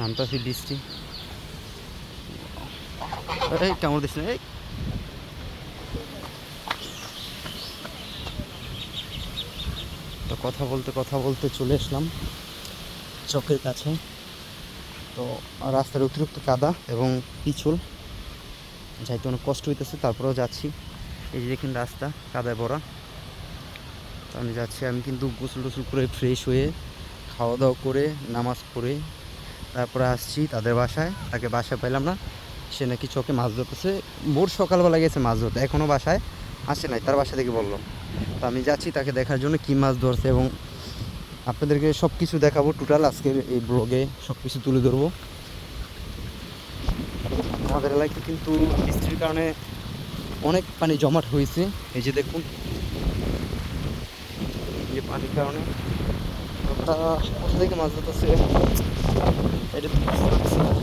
নামতাছি বৃষ্টি এই কামড় দিস না এই। তো কথা বলতে কথা বলতে চলে আসলাম। চকের কাছে। তো রাস্তার অতিরিক্ত কাদা এবং পিছল। যাইতে অনেক কষ্ট হইতেছে তারপরেও যাচ্ছি। এই যে দেখেন রাস্তা কাদায় ভরা। তো আমি যাচ্ছি আমি কিন্তু গোসল টোসল করে ফ্রেশ হয়ে খাওয়া দাওয়া করে নামাজ পড়ে তারপরে আসছি তাদের বাসায়। তাকে বাসায় পেলাম না। সে নাকি চোখে মাছ ধরতেছে। ভোর সকালবেলা গেছে মাছ ধরতে। এখনও বাসায় আসে নাই। তার বাসা থেকে বলল। তো আমি যাচ্ছি তাকে দেখার জন্য কী মাছ ধরছে এবং আপনাদেরকে সব কিছু দেখাবো টোটাল আজকের এই ব্লগে সব কিছু তুলে ধরবো। আমাদের এলাকায় কিন্তু বৃষ্টির কারণে অনেক পানি জমাট হয়েছে। এই যে দেখুন। যে পানির কারণে। কোথা থেকে মাছ ধরতেছে এটা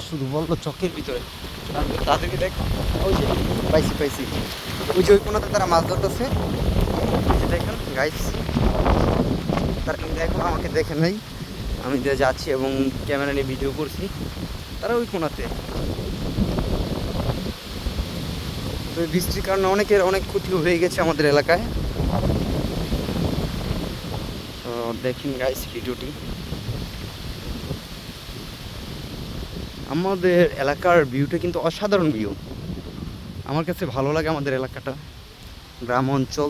শুধু বলল চকের ভিতরে। তাদেরকে দেখ। ওই যে পাইছি পাইছি। ওই যে ওই কোনাতে তারা মাছ ধরতেছে। দেখেন গাইস তারা কিন্তু এখন আমাকে দেখে নাই। আমি যে যাচ্ছি এবং ক্যামেরা নিয়ে ভিডিও করছি। তারা ওই কোনাতে। তো বৃষ্টির কারণে অনেকের অনেক ক্ষতি হয়ে গেছে আমাদের এলাকায়। দেখেন গাইস ভিডিওটি আমাদের এলাকার ভিউটা কিন্তু অসাধারণ ভিউ আমার কাছে ভালো লাগে আমাদের এলাকাটা, গ্রাম অঞ্চল।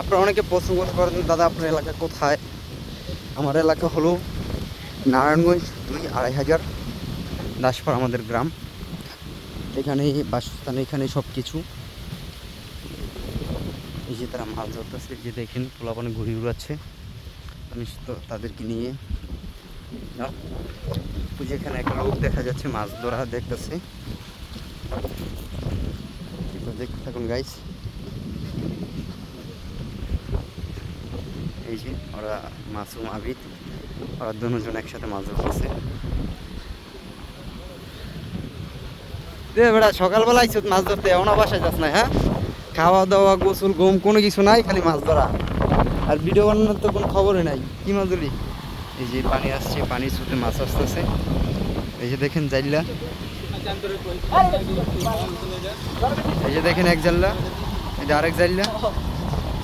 আপনারা অনেকে প্রশ্ন করতে পারেন, দাদা, আপনার এলাকা কোথায়? আমার এলাকা হলো নারায়ণগঞ্জ দুই আড়াই হাজার, দাসপাড়া আমাদের গ্রাম। এখানে বাসস্থান এখানে সব কিছু যে তারা মাছ ধরতেছে যে দেখেন পোলাপানে ঘুরি উড়াচ্ছে আমি তো তাদেরকে নিয়ে যেখানে একটা লোক দেখা যাচ্ছে, মাছ ধরা দেখতেছে। দেখতে থাকুন গাইস এই যে ওরা মাসুম আবিদ, ওরা দুজন একসাথে মাছ ধরতেছে। দে বেড়া, সকালবেলা আইসো মাছ ধরতে এমন যাস না হ্যাঁ? খাওয়া দাওয়া গোসল, ঘুম, কোনো কিছু নাই, খালি মাছ ধরা। আর ভিডিও বানানোর তো কোনো খবরই নাই। কি মাছ ধরি এই যে পানি আসছে পানির সুতে মাছ আসতেছে। এই যে দেখেন জাইল্লা। এই যে দেখেন এক জাল্লা এই যে আরেক জাইল্লা।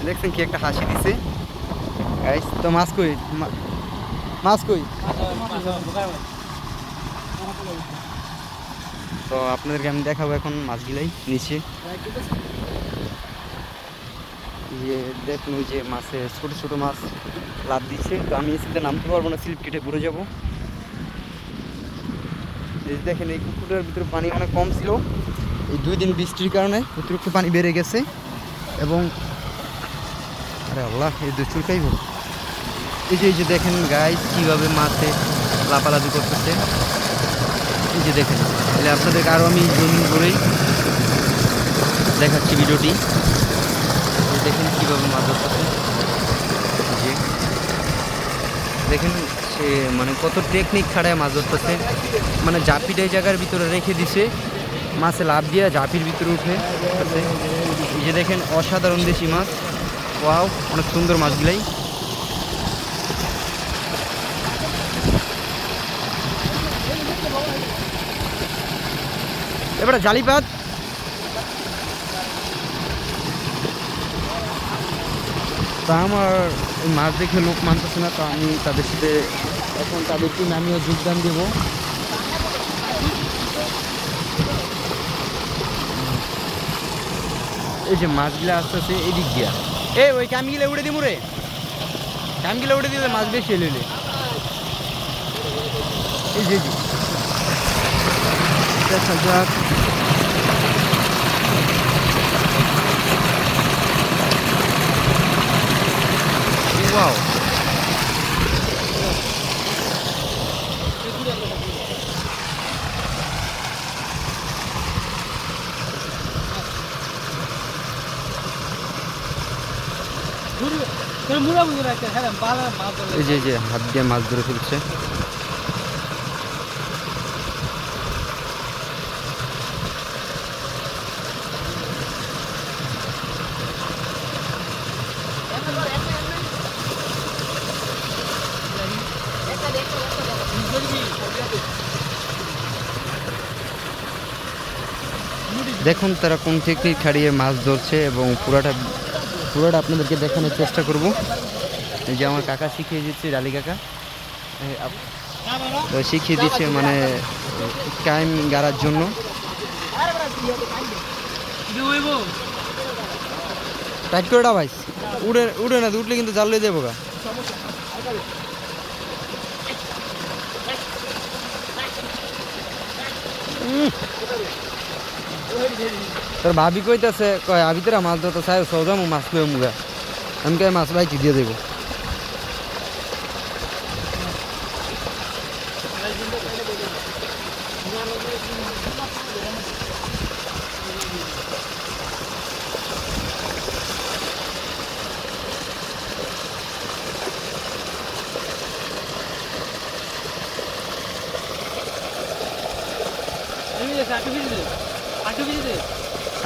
দেখছেন কি একটা হাসি দিছে? তো মাছ কই? মাছ কই? তো আপনাদেরকে আমি দেখাবো এখন মাছগুলাই নিচে। ইয়ে দেখুন যে মাছে, ছোটো ছোটো মাছ লাভ দিচ্ছে। তো আমি এসিতে নামতে পারব না স্লিপ কেটে পড়ে যাব। দেখেন, এই পুকুরের ভিতরে পানি অনেক কম ছিল। এই দুই দিন বৃষ্টির কারণে অতিরিক্ত পানি বেড়ে গেছে এবং আরে আল্লাহ, এই চুলকাই হোক। এই যে এই যে দেখেন গাই কীভাবে মাছে লাফালাফি করতেছে। এই যে দেখেন, তাহলে আপনাদেরকে আরও আমি জমিন করেই দেখাচ্ছি ভিডিওটি দেখেন কীভাবে মাছ ধরতেছে যে দেখেন সে মানে কত টেকনিক খাড়ায় মাছ ধরতেছে মানে জাপিটা এই জায়গার ভিতরে রেখে দিছে। মাছে লাভ দিয়ে জাপির ভিতরে উঠে। এই যে দেখেন অসাধারণ দেশি মাছ। ওয়াও, অনেক সুন্দর মাছগুলাই। এবারে জালিপাত। তা আমার মাছ দেখে লোক মানতেছে না, তো আমি তাদের সাথে এখন তাদের টিমে আমিও যোগদান দেব। এই যে মাছগুলো আসতেছে এদিক দিয়া। এ ওই কামগুলো উড়ে দিব রে। কামগুলো উড়ে দিলে মাছ বেশি এলে এই যে। দেখা ওয়াও এই যে হাত দিয়ে মাছ ধরে ফেলছে। দেখুন তারা কোন টেকনিক খাড়িয়ে মাছ ধরছে এবং পুরাটা, পুরোটা আপনাদেরকে দেখানোর চেষ্টা করব। এই যে আমার কাকা শিখিয়ে দিচ্ছে ডালি কাকা। শিখিয়ে দিচ্ছে মানে টাইম গাড়ার জন্য। টাইট করে ডা ভাই। উড়ে উড়ে না, উঠলে কিন্তু জাল লয়ে দেবো গা। উম। তোর ভাবি কইতাছে, কয়, আবি তোরা মাছ ধরতে চাই সৌদা মাছ লয়ে মুগা আমি কই মাছ ভাই দিয়ে দেবো।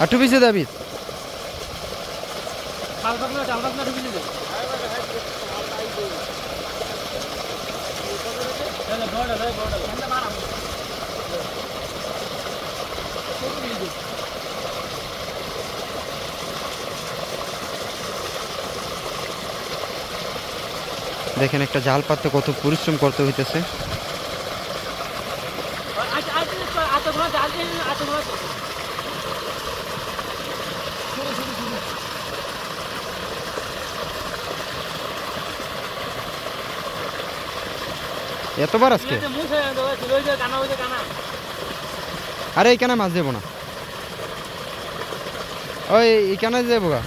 আটু পিছে দাবি? দেখেন একটা জাল পাততে কত পরিশ্রম করতে হইতেছে। এতবার আজকে? আরে এইখানে মাছ দেবো না। ওই এইখানে যাব গা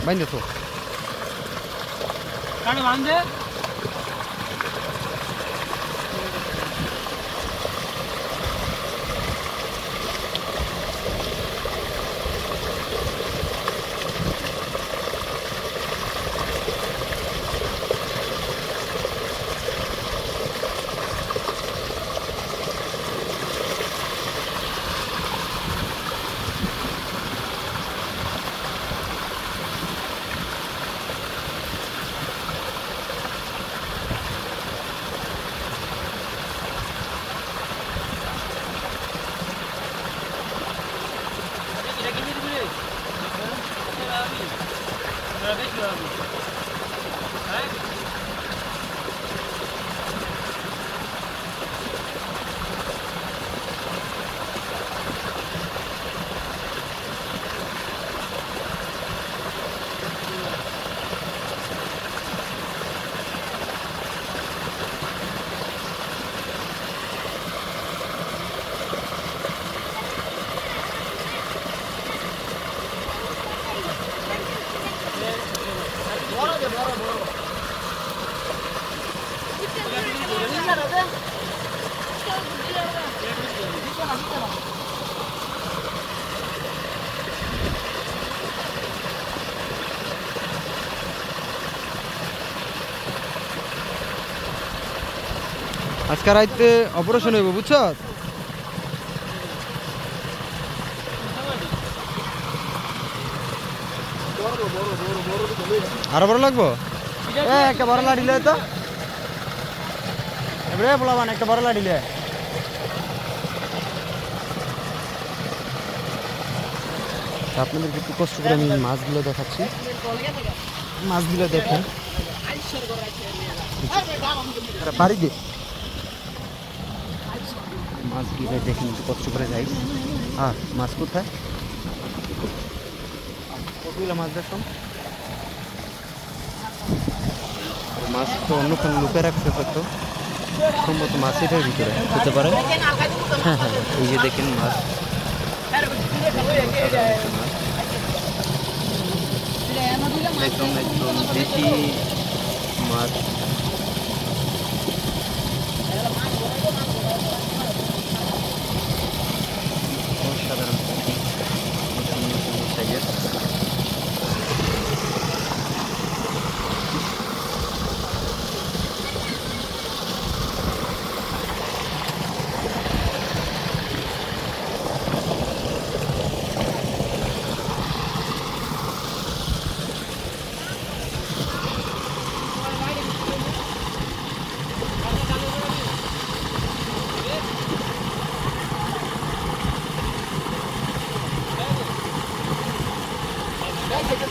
বাইন্দে তো আজকে রাইতে অপারেশন হইব, বুঝছ? আরও বড় লাগবো? একটা বড় লাড়ি লয় তো। এবারে বলাবান একটা বড় লাড়ি লয়। তা আপনাদেরকে একটু কষ্ট করে আমি মাছগুলো দেখাচ্ছি। মাছগুলো দেখেন। বাড়ি পারি দে মাছগুলো দেখেন একটু কষ্ট করে যাই হ্যাঁ মাছ কোথায়? কতগুলো মাছ দেখলাম মাছ তো অন্য কোনো লুকে রাখতে হয়তো। সম্ভবত মাছ এটার ভিতরে, হতে পারে। হ্যাঁ হ্যাঁ এই যে দেখেন মাছ মাছ। একদম একদম দেশি মাছ।